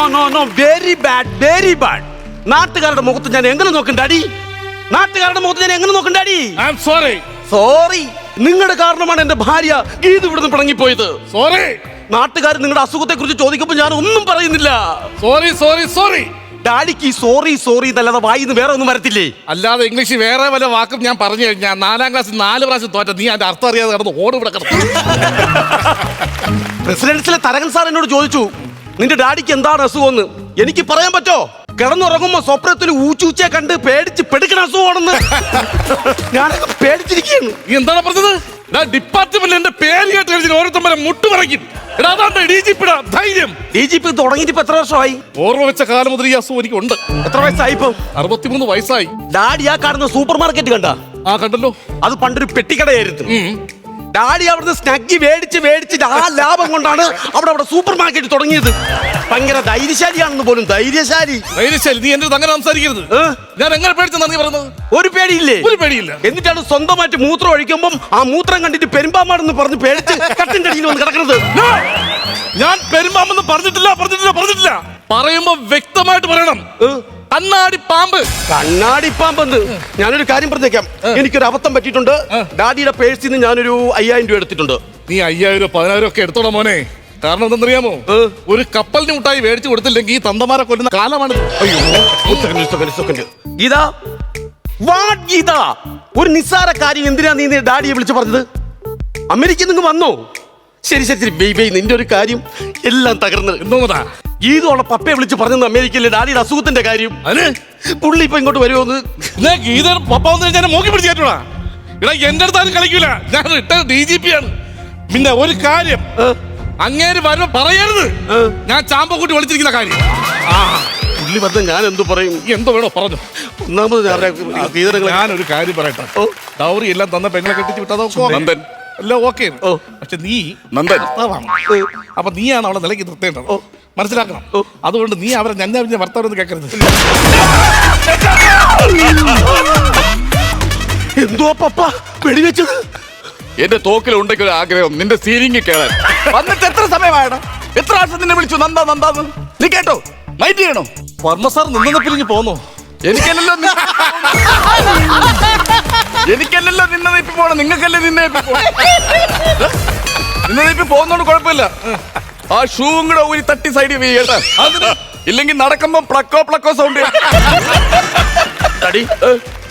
No no no very bad very bad നാട്ടുകാരുടെ മുഖത്ത് ഞാൻ എങ്ങനെ നോക്കണ്ട അടി നാട്ടുകാരുടെ മുഖത്ത് ഞാൻ എങ്ങനെ നോക്കണ്ട അടി ഐ ആം സോറി സോറി നിങ്ങളുടെ കാരണമാണ് എന്റെ ഭാര്യ ഗീത് ഇവിടുന്ന് പിണങ്ങിപ്പോയത്. സോറി നാട്ടുകാർ നിങ്ങളുടെ അസുഖത്തെ കുറിച്ച് ചോദിക്കുമ്പോൾ ഞാൻ ഒന്നും പറയുന്നില്ല. സോറി സോറി സോറി ഡാഡിക്ക് സോറി സോറി എന്നല്ലാതെ വായിന്ന് വേറെ ഒന്നും വരത്തില്ലേ? അല്ലാതെ ഇംഗ്ലീഷ് വേറെ വല്ല വാക്കും ഞാൻ പറഞ്ഞു കഴിഞ്ഞാൽ നാലാം ക്ലാസ് നാല് പ്രാവശ്യം തോറ്റ നീ അതിന്റെ അർത്ഥം അറിയാതെ കിടന്ന് ഓട് ഇവിടെ കിടന്നു. പ്രസിഡൻസിലെ തരകൻ സാർ എന്നോട് ചോദിച്ചു നിന്റെ ഡാഡിക്ക് എന്താണ് അസുഖമെന്ന് എനിക്ക് പറയാൻ പറ്റോ? കിടന്നുറങ്ങുമ്പോ സ്വപ്നത്തിൽ ഊച്ചൂച്ചെ കണ്ട് പേടിച്ച് പെടുക്കണ അസുഖമാണെന്ന്. ഞാൻ പേടിച്ചിരിക്കുകയാണ്. നീ എന്താണ് പറഞ്ഞത്? ഞാൻ ഡിപ്പാർട്ട്മെന്റ് എന്റെ പേര് കേട്ട് കഴിഞ്ഞാൽ ഓരോരുത്തരെ വരെ മുട്ട് പറയും എടാ അതാണ്ട് ഡി ജി പിടാ ധൈര്യം? ഡി ജി പി തുടങ്ങിയിട്ട് എത്ര വർഷമായി? ഓർമ്മ വെച്ച കാലം മുതൽ ഈ അസുഖം എനിക്ക് ഉണ്ട് എത്ര വയസ്സായി ഇപ്പൊ? അറുപത്തിമൂന്ന് വയസ്സായി. ഡാഡി ആ കാണുന്ന സൂപ്പർ മാർക്കറ്റ് കണ്ട? ആ കണ്ടല്ലോ. അത് പണ്ടൊരു പെട്ടിക്കടയായിരുന്നു. ഡാഡി അവിടുന്ന് സ്നഗ്ഗി മേടിച്ച് മേടിച്ച് ആ ലാഭം കൊണ്ടാണ് അവിടെ അവിടെ സൂപ്പർ മാർക്കറ്റ് തുടങ്ങിയത്. ഭയങ്കര ധൈര്യശാലിയാണെന്ന് പോലും ധൈര്യശാലി. ധൈര്യശാലി നീ എന്റെ അങ്ങനെ സംസാരിക്കരുത്. ഞാൻ എങ്ങനെ പേടിച്ച് നീ പറയുന്നത്? ഒരു പേടിയില്ലേ? ഒരു പേടിയില്ല. എന്നിട്ടാണ് സ്വന്തമായിട്ട് മൂത്രം ഒഴിക്കുമ്പോൾ ആ മൂത്രം കണ്ടിട്ട് പെരുമ്പാമാടെന്ന് പറഞ്ഞ് പേടിച്ച് കട്ടിന്റെ അടിയിൽ വന്ന് കിടക്കുന്നത് ഞാൻ പെരുമ്പാമ്പെന്ന് പറഞ്ഞിട്ടില്ല പറഞ്ഞിട്ടില്ല പറഞ്ഞിട്ടില്ല. പറയുമ്പോ വ്യക്തമായിട്ട് പറയണം? കണ്ണാടി പാമ്പ് കണ്ണാടി പാമ്പെന്ന് ഞാനൊരു കാര്യം പറഞ്ഞേക്കാം. എനിക്കൊരു അബദ്ധം പറ്റിയിട്ടുണ്ട്. ഡാഡിയുടെ പേഴ്സിൽ നിന്ന് ഞാനൊരു അയ്യായിരം രൂപ എടുത്തിട്ടുണ്ട്. നീ അയ്യായിരം പതിനായിരം ഒക്കെ എടുത്തോളാം മോനെ. കാരണം എന്തെന്നറിയാമോ? ഒരു കപ്പലിന് മുട്ടായി മേടിച്ചു കൊടുത്തില്ലെങ്കിൽ ഈ തന്തമാരെ കൊല്ലുന്ന കാലമാണ് വാട്ട് ഒരു നിസ്സാര കാര്യം എന്തിനാ നീ ഡാഡിയെ വിളിച്ചു പറഞ്ഞത്? അമേരിക്കയിൽ നിന്ന് വന്നോ? ശരി ശരി ശരി. നിന്റെ ഒരു കാര്യം എല്ലാം തകർന്ന്. എന്തോന്നതാ ഗീതോളെ പപ്പയെ വിളിച്ച് പറഞ്ഞു അമേരിക്കയിലെ ഡാഡിയുടെ അസുഖത്തിന്റെ കാര്യം. അതിന്? പുള്ളി ഇപ്പൊ ഇങ്ങോട്ട് വരുമോന്ന് ഗീത പപ്പ വന്നു മോക്കി പിടിച്ച് കയറ്റൂടാ എടാ എന്റെ അടുത്ത് ആരും കളിക്കൂല. ഞാൻ റിട്ടയർ ഡി ജി പി ആണ്. പിന്നെ ഒരു കാര്യം. അങ്ങേര് വരുമ്പോ പറയരുത്. ഞാൻ ചാമ്പ കൂട്ടി വിളിച്ചിരിക്കുന്ന കാര്യം. ആ പുള്ളി പറഞ്ഞ ഞാൻ എന്തു പറയും? എന്തോ വേണോ പറഞ്ഞു. ഒന്നാമത് ഞാൻ ഒരു ഞാനൊരു കാര്യം പറയട്ടെ. ഡൗറി എല്ലാം തന്ന പെങ്ങളെ കെട്ടിച്ച് വിട്ടതോ? നന്ദൻ. എല്ലാം ഓക്കെ. പക്ഷെ നീ നന്ദൻ. അപ്പൊ നീയാണ് അവളെ നിലയ്ക്ക് നിർത്തേണ്ടത്. ഓ. മനസ്സിലാക്കണം. അതുകൊണ്ട് നീ അവരെ ഞഞ്ഞ ഭർത്താവ് എന്ന് കേൾക്കരുത്. എന്തോ പപ്പ വെടിവെച്ചത്? എന്റെ തോക്കിൽ ഉണ്ടെങ്കിൽ ഒരു ആഗ്രഹം. നിന്റെ സീരിങ് കേളാൻ. വന്നിട്ട് എത്ര സമയമായടാ? എത്ര ആഴ്ച നിന്നെ വിളിച്ചു? നന്ദാ നന്ദാന്ന്. നീ കേട്ടോ? മൈൻഡ് ചെയ്യണോ? വർമ്മ സാർ നിന്നെ പിരിഞ്ഞു പോന്നോ? എനിക്കല്ലല്ലോ എനിക്കല്ലല്ലോ നിന്നെ നീപ്പി പോണം നിങ്ങൾക്കല്ലേ നിന്നെ നിന്നെ നീപ്പി പോകുന്നോണ്ട് കുഴപ്പമില്ല. ആ ഷൂവും കൂടെ ഊരി തട്ടി സൈഡിൽ വീഴട്ടെ ഇല്ലെങ്കിൽ നടക്കുമ്പോ പ്ലക്കോ പ്ലക്കോ സൗണ്ട് ഡാഡി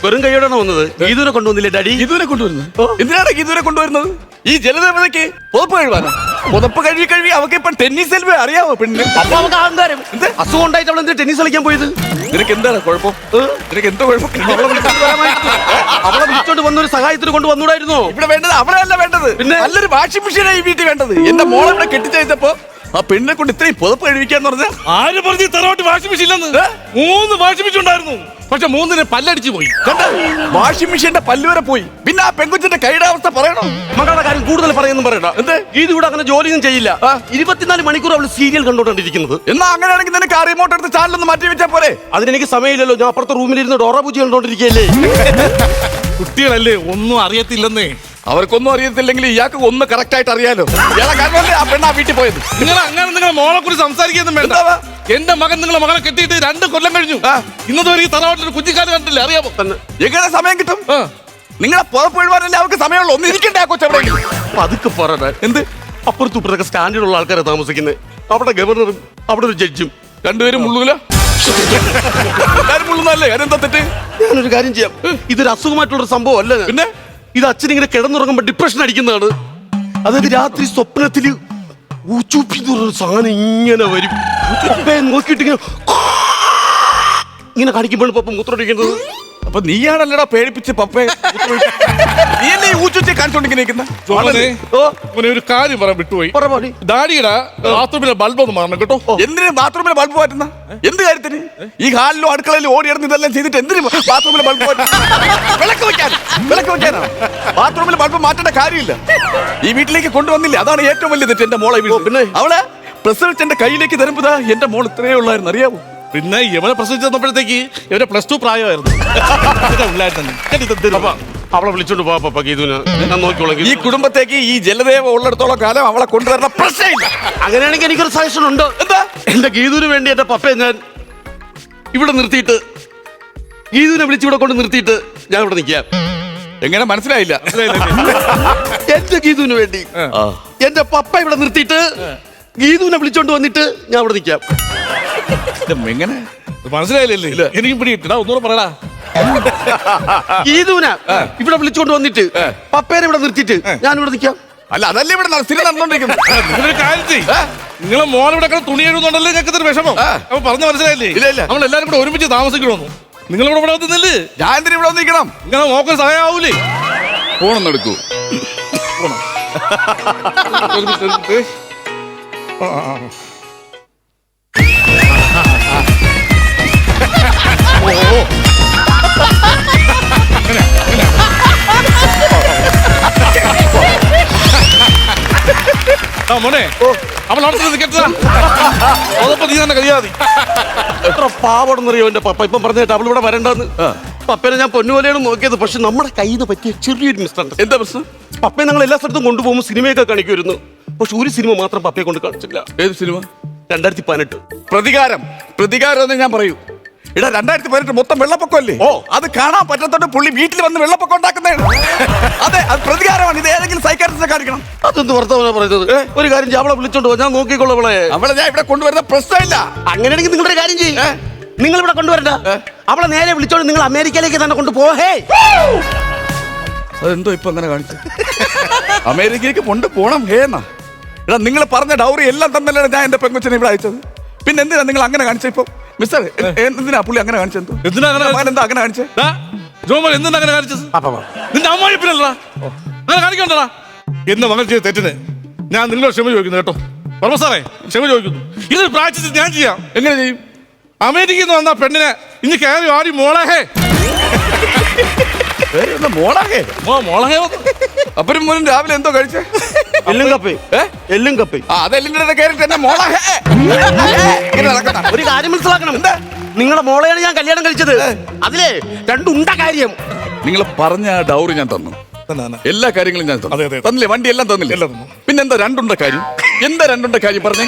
വെറും കൈയോടാണ് വന്നത്? ഗീതുവിനെ കൊണ്ടുവന്നില്ലേ ഡാഡി? ഇതുവരെ കൊണ്ടുവരുന്നത്? എന്തിനാണ് ഇതുവരെ കൊണ്ടുവരുന്നത്? ഈ ജലദേവതയ്ക്ക് പുതപ്പ് കഴിവാനോ പുതപ്പ് കഴുകി കഴുകി അവക്ക് ഇപ്പൊ ടെന്നീസ് എൽവേ അറിയാവോ പെണ്ണിന്? അപ്പൊ നമുക്ക് അഹങ്കാരം. അസുഖം ഉണ്ടായിട്ട് അവൾ എന്തിനാ ടെന്നീസ് കളിക്കാൻ പോയത്? നിനക്ക് എന്താണ് കുഴപ്പം? നിനക്ക് എന്തോ കുഴപ്പം? അവളെ വിളിച്ചോണ്ട് വരാമായിരുന്നു. അവളെ വിളിച്ചോണ്ട് വന്ന ഒരു സഹായത്തിന് കൊണ്ട് വന്നൂടായിരുന്നോ? ഇവിടെ വേണ്ടത് അവളല്ല വേണ്ടത്. പിന്നെ? നല്ലൊരു വാഷിംഗ് മെഷീനാണ് ഈ വീട്ടിൽ വേണ്ടത്. എന്റെ മോളെ ഇവിടെ കെട്ടിച്ചയച്ചപ്പോ ആ പെണ്ണിനെ കൊണ്ട് ഇത്രയും പുതപ്പ് കഴിവിക്കാന്ന് പറഞ്ഞ? ആര് പറഞ്ഞു തെറോട്ട് തറവാട്ട് വാഷിംഗ് മെഷീൻ ഇല്ലെന്ന് മൂന്ന് വാഷിംഗ് മെഷീൻ ഉണ്ടായിരുന്നു പക്ഷെ മൂന്നിന് പല്ലടിച്ചു പോയി. കണ്ട? വാഷിംഗ് മെഷീന്റെ പല്ലുവരെ പോയി. പിന്നെ ആ പെങ്കുച്ചിന്റെ കൈയുടെ അവസ്ഥ പറയണോ? മകളുടെ കാര്യം കൂടുതൽ പറയുന്നു പറയണ എന്ത്? ഇത് ഇവിടെ അങ്ങനെ ജോലിയൊന്നും ചെയ്യില്ല. ഇരുപത്തിനാല് മണിക്കൂർ അവൾ സീരിയൽ കണ്ടോണ്ടിരിക്കുന്നത് എന്നാ അങ്ങനെയാണെങ്കിൽ നിനക്ക് ആ റിമോട്ട് എടുത്ത് ചാനലൊന്ന് മാറ്റി വെച്ചാൽ പോരെ? അതിനെനിക്ക് സമയമില്ലല്ലോ. ഞാൻ അപ്പുറത്തെ റൂമിലിരുന്ന് ഡോറ പൂജ കണ്ടോണ്ടിരിക്കുകയല്ലേ കുട്ടികളല്ലേ ഒന്നും അറിയത്തില്ലെന്നേ. അവർക്കൊന്നും അറിയത്തില്ലെങ്കിൽ ഇയാൾക്ക് ഒന്ന് കറക്റ്റ് ആയിട്ട് അറിയാലോ. ഇയാളെ കാരണമല്ലേ ആ പെണ്ണ് വീട്ടിൽ പോയത്? നിങ്ങൾ അങ്ങനെ നിങ്ങളെ മോളെ കുറിച്ച് സംസാരിക്കുന്നു വേണ്ട? എന്റെ മകൻ നിങ്ങളെ മകളെ കെട്ടിയിട്ട് രണ്ട് കൊല്ലം കഴിഞ്ഞു. ഇന്നതുവരെ ഇന്നത്തെ ഒരു ഈ തറവാട്ടിൽ കുഞ്ഞിക്കാലം കണ്ടില്ലേ അറിയാമോ? എങ്ങനെ സമയം കിട്ടും. നിങ്ങളെ പുറപ്പ് എഴുവാനല്ലേ അവർക്ക് സമയമുള്ളൂ. ഒന്ന് ഇരിക്കണ്ടേ ആ കൊച്ചെവിടെ പതുക്കെ പറയണ എന്ത്? അപ്പുറത്തും ഇപ്പുറത്തൊക്കെ സ്റ്റാൻഡേർഡുള്ള ആൾക്കാരെ താമസിക്കുന്നത് അവിടെ ഗവർണറും അവിടെ ഒരു ജഡ്ജും. രണ്ടുപേരും മുള്ളൂല ഞാനൊരു കാര്യം ചെയ്യാം. ഇതൊരു അസുഖമായിട്ടുള്ള സംഭവം അല്ലേ പിന്നെ? ഇത് അച്ഛൻ ഇങ്ങനെ കിടന്നുറങ്ങുമ്പോ ഡിപ്രഷൻ അടിക്കുന്നതാണ്. അതായത് രാത്രി സ്വപ്നത്തിൽ ഊച്ചൂപ്പി എന്ന് പറഞ്ഞ സാധനം ഇങ്ങനെ വരും. പപ്പയെ നോക്കിയിട്ട് ഇങ്ങനെ ഇങ്ങനെ കാണിക്കുമ്പോൾ പപ്പ മൂത്രമൊഴിക്കുന്നത്. അപ്പൊ നീയാണല്ലടാ പേടിപ്പിച്ച് പപ്പയെ നീയല്ലേ ഈ ഊച്ചുച്ചെ മോനെ ഒരു കാര്യം പറയാൻ വിട്ടുപോയി. ഡാഡിയുടെ ബാത്റൂമിലെ ബൾബ് ഒന്ന് മാറണം കേട്ടോ. എന്തിനു ബാത്റൂമിലെ ബൾബ് മാറ്റുന്ന? എന്ത് കാര്യത്തിന്? ഈ ഹാളിലും അടുക്കളയിലും ഓടിയിടന്ന് ഇതെല്ലാം ചെയ്തിട്ട് എന്തിനു ബാത്റൂമിലെ ബൾബ് വിളക്ക് വെക്കാൻ. വിളക്ക് വെക്കാനാ? ബാത്റൂമിൽ ബൾബ് മാറ്റേണ്ട കാര്യമില്ല. ഈ വീട്ടിലേക്ക് കൊണ്ടുവന്നില്ല? അതാണ് ഏറ്റവും വലിയ തെറ്റ് എന്റെ മോളെ പിന്നെ? അവളെ പ്രസവിച്ച് എന്റെ കയ്യിലേക്ക് തരുമ്പോ എന്റെ മോൾ ഇത്രയേ ഉള്ളായിരുന്നു അറിയാമോ പിന്നെ ഇവനെ പ്രസവിച്ച് തന്നപ്പോഴത്തേക്ക് ഇവരെ പ്ലസ് ടു പ്രായമായിരുന്നു. അവളെ വിളിച്ചോണ്ട് പോവാ പപ്പ ഗീതുവിന്. ഞാൻ ഈ. കുടുംബത്തേക്ക് ഈ ജലദേവ ഉള്ളിടത്തോളം കാലം അവളെ കൊണ്ടുവരുന്ന പ്രശ്നമില്ല. അങ്ങനെയാണെങ്കിൽ എനിക്കൊരു സജഷൻ ഉണ്ട്. എന്താ? എന്റെ ഗീതുവിന് വേണ്ടി എന്റെ പപ്പയെ ഞാൻ ഇവിടെ നിർത്തിയിട്ട് ഗീതുവിനെ വിളിച്ച് ഇവിടെ കൊണ്ട് നിർത്തിയിട്ട് ഞാൻ ഇവിടെ നിൽക്കാം എങ്ങനെ മനസ്സിലായില്ല. എന്റെ ഗീതുവിന് വേണ്ടി. എന്റെ പപ്പ ഇവിടെ നിർത്തിയിട്ട് ഗീതുവിനെ വിളിച്ചോണ്ട് വന്നിട്ട് ഞാൻ ഇവിടെ നിൽക്കാം എങ്ങനെ മനസ്സിലായില്ലേ എനിക്കും പിടിയിട്ടാ ഒന്നുകൂടെ പറയടാ ഗീതുവിനെ ഇവിടെ വിളിച്ചോണ്ട് വന്നിട്ട് പപ്പേനെ ഇവിടെ നിർത്തിയിട്ട് ഞാൻ ഇവിടെ നിൽക്കാം അല്ല അതല്ലേ ഇവിടെ സ്ഥിരം നടന്നോണ്ടിരിക്കുന്നത്. നിങ്ങളെ മോൻ ഇവിടെ തുണി എഴുതുന്നുണ്ടല്ലോ ഞങ്ങൾക്ക് ഇതൊരു വിഷമം. അപ്പൊ പറഞ്ഞ മനസ്സിലായില്ലേ? ഇല്ല, ഇല്ല. നമ്മൾ എല്ലാരും കൂടെ ഒരുമിച്ച് താമസിക്കണമെന്നു. നിങ്ങൾ ഇവിടെ ഇവിടെ വന്നില്ലേ ഞാൻ എന്തിനാ ഇവിടെ വന്നിരിക്കണം ഇങ്ങനെ നോക്കാൻ സഹായാവൂലേ ഫോണൊന്നും എടുക്കൂ ഒരു മിനിറ്റ്, ഒരു മിനിറ്റ്. ആ, ആ, ആ. ഓ, ഓ. മോനെ. അവൾ നിന്ന് നിൽക്കട്ടാ അതപ്പോ നീ തന്നെ കഴിയാതി. എത്ര പാവടെന്നറിയോ എന്റെ പപ്പ. ഇപ്പം പറഞ്ഞ അവൾ ഇവിടെ വരണ്ടെന്ന്. പപ്പേനെ ഞാൻ പൊന്നുപോലെയാണ് നോക്കിയത്. പക്ഷെ നമ്മുടെ കയ്യിൽ നിന്ന് പറ്റിയ ചെറിയൊരു മിസ്റ്റർ എന്താ പ്രശ്നം പപ്പയെ ഞങ്ങൾ എല്ലാ സ്ഥലത്തും കൊണ്ടുപോകുമ്പോൾ സിനിമയൊക്കെ കാണിക്കുമായിരുന്നു. പക്ഷെ ഒരു സിനിമ മാത്രം പപ്പയെ കൊണ്ട് കാണിച്ചില്ല. ഏത് സിനിമ? രണ്ടായിരത്തി പതിനെട്ട്. പ്രതികാരം. പ്രതികാരം എന്ന് ഞാൻ പറയൂ. ഇടാ രണ്ടായിരത്തി പതിനെട്ട് മൊത്തം വെള്ളപ്പൊക്കമല്ലേ? ഓ. അത് കാണാൻ പറ്റാത്തോണ്ട് പുള്ളി വീട്ടിൽ വന്ന് വെള്ളപ്പൊക്കം ഉണ്ടാക്കുന്നതാണ് അതെ അത് പ്രതികാരമാണ്. ഇത് ഏതെങ്കിലും സൈക്കാട്രിസ്റ്റിനെ കാണിക്കണം. അതെന്ത് വർത്തമാനം പറയുന്നത്? ഒരു കാര്യം അവളെ വിളിച്ചോണ്ട് പോ ഞാൻ നോക്കിക്കോളാം അവളെ. ഞാൻ ഇവിടെ കൊണ്ടുവരുന്ന പ്രശ്നമില്ല. അങ്ങനെയാണെങ്കിൽ നിങ്ങളുടെ കാര്യം ചെയ്യും. നിങ്ങൾ ഇവിടെ കൊണ്ടുവരണ്ട. അവളെ നേരെ വിളിച്ചോണ്ട് നിങ്ങൾ അമേരിക്കയിലേക്ക് തന്നെ കൊണ്ടുപോഹേ അതെന്തോ ഇപ്പൊ അങ്ങനെ കാണിച്ചു? അമേരിക്കയിലേക്ക് കൊണ്ട് പോണം ഹേന്നാ എടാ നിങ്ങൾ പറഞ്ഞ ഡൗറി എല്ലാം തന്നല്ലേ ഞാൻ എന്റെ പെങ്കൊച്ചിനെ ഇവിടെ അയച്ചത്. പിന്നെ എന്തിനാ നിങ്ങൾ അങ്ങനെ കാണിച്ചത് ഇപ്പൊ? മിസ്റ്റർ എ- എന്തിനാ പുള്ളി അങ്ങനെ കാണിച്ചത്? എന്തിനാ അങ്ങനെ മകൻ എന്താ അങ്ങനെ കാണിച്ചത്? ദാ, ജോമോൻ എന്തിനാ അങ്ങനെ കാണിച്ചത്? നിന്റെ അമ്മായിപ്പിനല്ലടാ അങ്ങനെ കാണിക്കണ്ടടാ. എന്റെ മകൻ ചെയ്ത തെറ്റിന് ഞാൻ നിങ്ങളോട് ക്ഷമ ചോദിക്കുന്നു കേട്ടോ. പറമ്പ സാറേ ക്ഷമ ചോദിക്കുന്നു. ഇത് പ്രാക്ടീസ് ഞാൻ ചെയ്യാം. എങ്ങനെ ചെയ്യും? അമേരിക്കയിൽ നിന്ന് വന്ന പെണ്ണിനെ ഇനി കയറി ആടി മോളഹേ ഏയ്, എന്താ മോളാകെ മോ മോളഹേ വന്നു. അപ്പനും മോനും രാവിലെ എന്തോ കഴിച്ചേ? എല്ലും കപ്പേ? എല്ലും കപ്പേ ആ അതെല്ലാം കൂടെ കയറിട്ട് എന്നെ മോളെ. ഒരു കാര്യം മനസ്സിലാക്കണം. എന്താ? നിങ്ങളുടെ മോളെയാണ് ഞാൻ കല്യാണം കഴിച്ചത്. അതിലേ രണ്ടുണ്ട കാര്യം. നിങ്ങൾ പറഞ്ഞ ഡൗറി ഞാൻ തന്നെ. എല്ലാ കാര്യങ്ങളും ഞാൻ തന്നു. അതെ, അതെ. തന്നില്ലേ? വണ്ടി എല്ലാം തന്നില്ല? എല്ലാം തന്നു. പിന്നെന്താ രണ്ടുണ്ട കാര്യം? എന്താ രണ്ടുണ്ട കാര്യം പറഞ്ഞേ?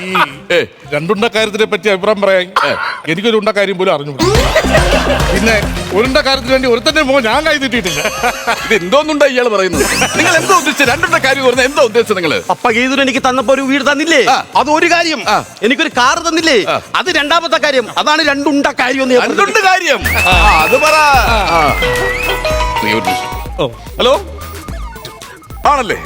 ഈ ഏ. രണ്ടുണ്ട കാര്യത്തിനെ പറ്റി അഭിപ്രായം പറയാൻ എനിക്കൊരു ഉണ്ട കാര്യം പോലും അറിഞ്ഞു പിന്നെ ഒരുണ്ട കാര്യത്തിന് വേണ്ടി ഒരുത്തന്നെ മോ ഞാൻ കൈ തെറ്റിയിട്ടില്ല ഇത് എന്തോന്നുണ്ടാ ഇയാൾ പറയുന്നത്? നിങ്ങൾ എന്താ ഉദ്ദേശിച്ചത്? രണ്ടുണ്ട കാര്യം പറഞ്ഞ എന്താ ഉദ്ദേശിച്ചത് നിങ്ങൾ? പപ്പ ഗീതു എനിക്ക് തന്നപ്പോ ഒരു വീട് തന്നില്ലേ? ആ. അത് ഒരു കാര്യം. ആ. എനിക്കൊരു കാർ തന്നില്ലേ? അത് രണ്ടാമത്തെ കാര്യം. അതാണ് രണ്ടുണ്ട കാര്യം എന്ന് ഞാൻ പറഞ്ഞത്. രണ്ടുണ്ട് കാര്യം. ആ, അത് പറ. ആ. നീ ഒരു നിമിഷം. ഓ. ഹലോ? ആണല്ലേ?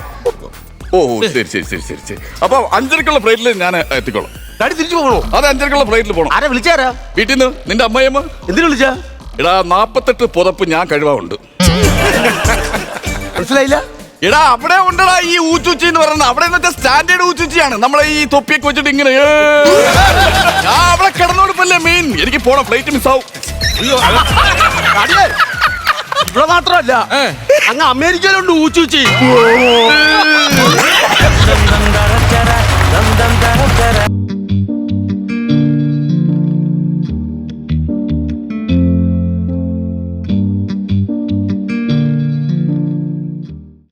ഓ ശരി ശരി ശരി ശരി ശരി. അപ്പൊ അഞ്ചരക്കുള്ള ഫ്ലൈറ്റിൽ ഞാൻ എത്തിക്കോളാം. ഡാഡി തിരിച്ചു പോകണോ? അത് അഞ്ചരക്കുള്ള ഫ്ലൈറ്റിൽ പോകണം ആരാ വിളിച്ചാരാ വീട്ടിൽ നിന്ന് നിന്റെ അമ്മയമ്മ? എന്തിനു വിളിച്ചാ? എടാ നാപ്പത്തെട്ട് പുതപ്പ് ഞാൻ കഴിവാറുണ്ട്. മനസ്സിലായില്ല? എടാ അവിടെ ഉണ്ടടാ ഈ ഊച്ചുച്ചി എന്ന് പറയുന്നത്. അവിടെ എന്ന് വെച്ചാൽ സ്റ്റാൻഡേർഡ് ഊച്ചുച്ചിയാണ്. നമ്മളെ ഈ തൊപ്പിയൊക്കെ വെച്ചിട്ട് ഇങ്ങനെ ഏ. ഞാൻ അവിടെ കിടന്നോടുപ്പല്ലേ മെയിൻ എനിക്ക് പോണം ഫ്ലൈറ്റ് മിസ്സാവും ഡാഡിയേ, ഇവിടെ മാത്രമല്ല. അങ്ങ് അമേരിക്കയിലുണ്ട് ഊച്ചുച്ചി dum dum dum